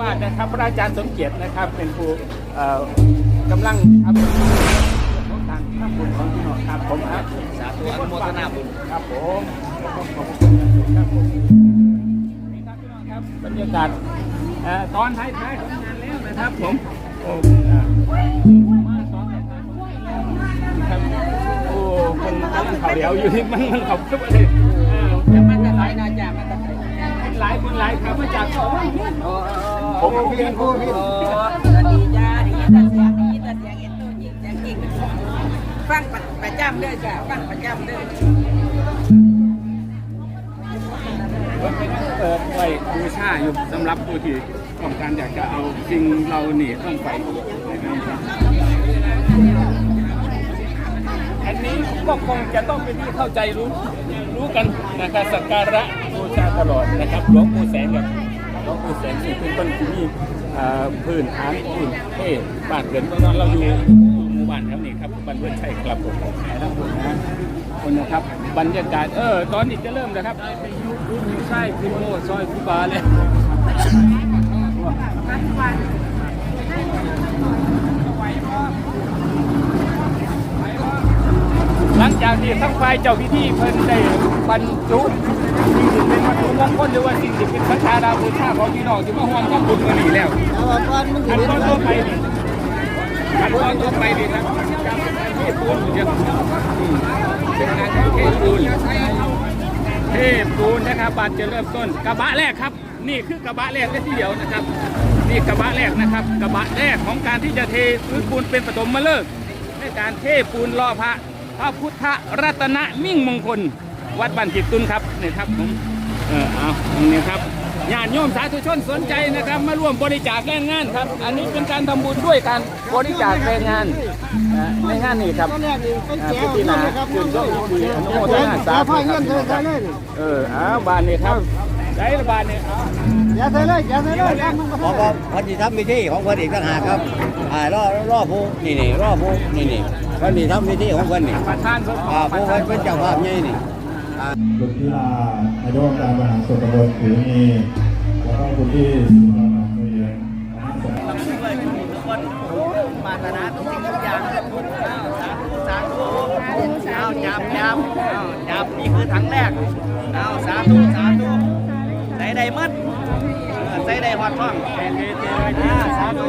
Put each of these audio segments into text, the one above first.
ว่านะครับพระอาจารย์สมเกียรตินะครับ เป็นผู้กำลังทำของทางข้าบุญของพี่น้องครับผมครับสาธุอนุโมทนาบุญครับผมขอบคุณครับผมนี่ครับพี่น้องครับบรรยากาศตอนท้ายๆของงานแล้วนะครับผมโอ้มาตอนท้ายๆของงานแล้วนะครับโอ้คนกำลังเขาเดียวอยู่ที่มันมันเขาทุกเลยอ่าจะมาจะไหนนะจ้ามาจะายคนหลายครับมาจากสองผมพี่ผู้พี่โอ้สวัสดีจ้าดีตัดเสียงดีตัดเสียงเอ็นตัวจริงจังจริงฟังประจำเด้อจ้าฟังประจำเด้อเปิดไว้บูชาอยู่สำหรับผู้ที่ต้องการอยากจะเอาสิ่งเรานี่ต้องไปอันนี้ก็คงจะต้องเป็นที่เข้าใจรู้รู้กันนะครับสักการะ ตลอดนะครับหลวงปู่แสงกับหลวงปู่แสงนี่เป็นต้นที่มีพื้นฐานพื้นเทศบ้านเกิดตอนนั้นเราอยู่หมู่บ้านแถวนี้ครับบ้านเพื่อนชัยครับผมทั้งหมดนะคนนะครับบรรยากาศเออตอนนี้จะเริ่มแล้วครับดูดูใช่คุณโมซอยคุณบาเลยหลังจากที่ทั้งฝ่ายเจ้าพิธีเพิ่นได้บรรจุ สิ่งที่เป็นวัตถุมงคลหรือว่าสิ่งที่เป็นสักการะบูชาของพี่น้องที่มาห่วงกับบุญกันนี่แล้วเอาก่อนมันขั้นตอนต่อไปนี่ขั้นตอนต่อไปนี่ครับการเทปูนเดี๋ยอืมเป็นการเทปูนเทพปูนนะครับบาทจะเริ่มต้นกระบะแรกครับ นี่คือกระบะแรกเลยทีเดียวนะครับ นี่กระบะแรกนะครับ กระบะแรกของการที่จะเทพื้นปูนเป็นปฐมฤกษ์ในการเทปูนล่อพระพระพุทธรัตนมิ่งมงคล วัดบ้านจิตตุนครับนี่ครับผม เออเอานี้ครับญาติโยมสาธุชนสนใจนะครับ มาร่วมบริจาคแรงงานครับ อันนี้เป็นการทำบุญด้วยการบริจาคแรงงานนะในงานนี้ครับอ่าพุทธินาจุดยอดดีอนุโมทนาสาธุครับเอออ้าวบานนี่ครับได้ละบานนี่เอาอย่าใส่เลยอย่าใส่เลยครับเพระว่าพันธิทำพิธีของเพิ่นอีกต่างหากครับอ่ารอรอผู้นี่นี่รอผู้นี่นี่เพิ่นนี่ทำพิธีของเพิ่นนี่ประธานสงฆ์อ่าผู้เพิ่นเป็นเจ้าภาพใหญ่นี่ คุณพิลานายกองการบริหารส่วนตำบลผิวมีแล้วก็คุณที่สุรนันท์เวียนด้วยทุกคนปรารถนาทุกสิ่งทุกอย่างอ้าวสาธุสาธุอ้าวจับจับอ้าวจับนี่คือถังแรกอ้าวสาธุสาธุใส่ได้หมัดเออใส่ได้หอดท้องอ่าสาธุ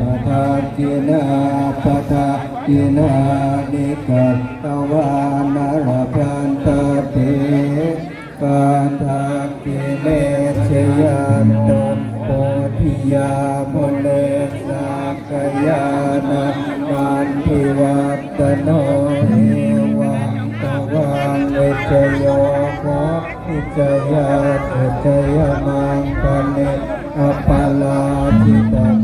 หติตังสุขโนสุโมโมโตจะทังคันาริสุปทาทินังกายกรรมังวาจากรรมังกตาทินังกตาทินังมโนกรรมังปริปิเตปทาทินานิกัตตวานารพันตเตปาทากิเลสยันตุโพธิยามเลสากยานาการทิวัตโนเอวังตวังเวชโยโคอิจยาเจยมังปะเนอปาลาจิตพั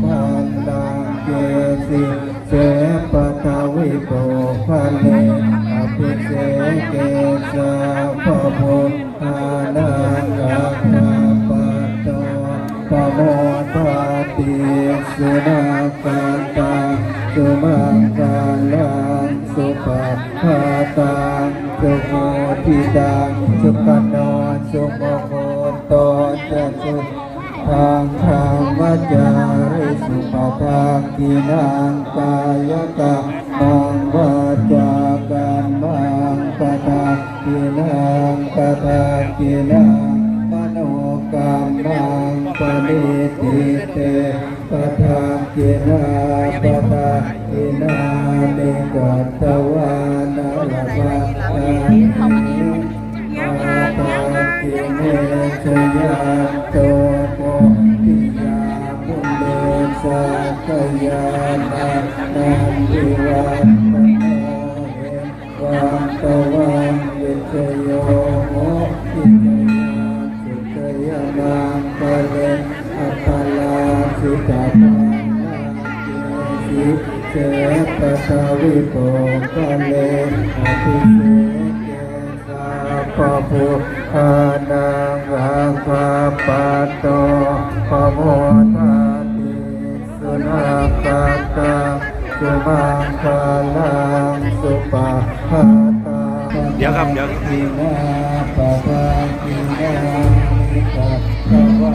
ตังสุโมทิตังสุขโนสุโมโคโตจะสุทางธรรมจาริสุปทากินังกายกรรมังวาจากรรมังปทากินังปทากินังมโนกรรมังปณิติเตปทากินาปทากินานิกัตตวากิเนชยาโตโพธิยามุเลสากยานานันติวัตโนเหวันตวันวิจโยโหทิจยาสุจยานังกะเลอัปปลาสิกาปังนาเกสิเจตตาวิโกกะเลอภิเสเก ปะพุทานังรังคาปัตโตปะโมทาติสุนัขตาสุมังคลังสุปะหาตาเดี๋ยวครับเดี๋ยวทินาปะปะทินามิตะตะวา